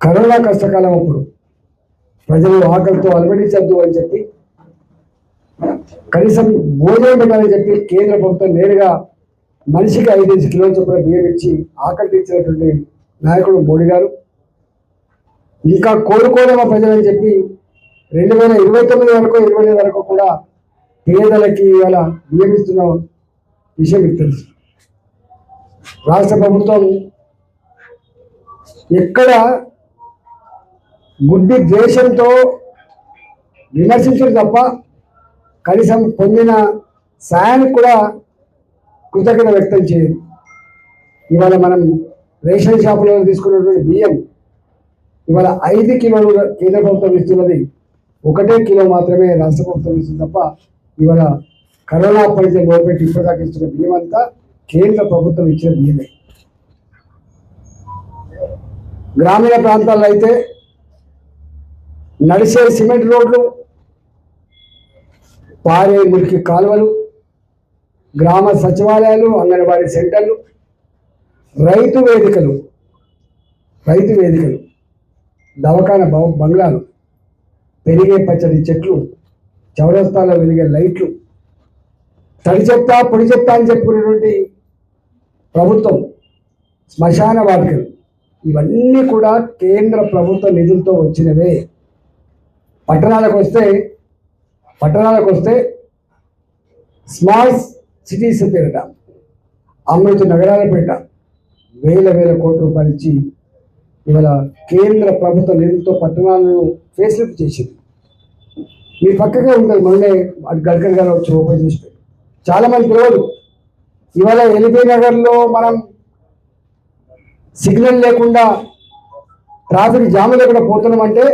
Corona కష్టకాలం అప్పుడు ప్రజలు ఆకలితో అలమటించద్దు అని చెప్పి కనీసం భోజనం పెట్టాలని చెప్పి కేంద్ర ప్రభుత్వం నేరుగా మనిషికి ఐదేసి కిలోల చొప్పున బియ్యం ఇచ్చి ఆకలి నాయకుడు మోడీ గారు. ఇంకా కోరుకోలేమా ప్రజలని చెప్పి రెండు వేల ఇరవై తొమ్మిది వరకు ఇరవై ఐదు వరకు కూడా పేదలకి ఇవాళ బియ్యం ఇస్తున్న విషయం మీకు తెలుసు. రాష్ట్ర ప్రభుత్వం ఎక్కడ గుడ్డి ద్వేషంతో విమర్శించడం తప్ప కనీసం పొందిన సాయానికి కూడా కృతజ్ఞత వ్యక్తం చేయదు ఇవాళ మనం రేషన్ షాపులో తీసుకున్నటువంటి బియ్యం ఇవాళ ఐదు కిలోలు కేంద్ర ప్రభుత్వం ఇస్తున్నది. ఒకటే కిలో మాత్రమే రాష్ట్ర ప్రభుత్వం ఇస్తుంది తప్ప ఇవాళ కరోనా పరిచయం మొదలుపెట్టి ఇప్పటిదాకా ఇస్తున్న బియ్యం అంతా కేంద్ర ప్రభుత్వం ఇచ్చిన బియ్యమే. గ్రామీణ ప్రాంతాల్లో అయితే నడిచే సిమెంట్ రోడ్లు పారే మురికి కాలువలు గ్రామ సచివాలయాలు అంగన్వాడీ సెంటర్లు రైతు వేదికలు రైతు వేదికలు దవాఖాన బ- బంగ్లాలు పెరిగే పచ్చడి చెట్లు చౌరస్తాలో వెలిగే లైట్లు తడి చెత్త పొడి చెత్త అని చెప్పుకునేటువంటి ప్రభుత్వం శ్మశాన వాటికలు ఇవన్నీ కూడా కేంద్ర ప్రభుత్వ నిధులతో వచ్చినవే. పట్టణాలకు వస్తే పట్టణాలకు వస్తే స్మాల్ సిటీస్ పేరిట అమృత నగరాల పేరిట వేల వేల కోట్ల రూపాయలు ఇచ్చి ఇవాళ కేంద్ర ప్రభుత్వ నిధులతో పట్టణాలను ఫేస్లిఫ్ట్ చేసింది మీ పక్కగా ఉంటుంది మొన్నే అటు గడ్కరీ గారు వచ్చి ఓపెన్ చేసి పెట్టారు. పిలవదు ఇవాళ ఎల్బీ నగర్లో మనం సిగ్నల్ లేకుండా ట్రాఫిక్ జామ్ లేకుండా పోతున్నామంటే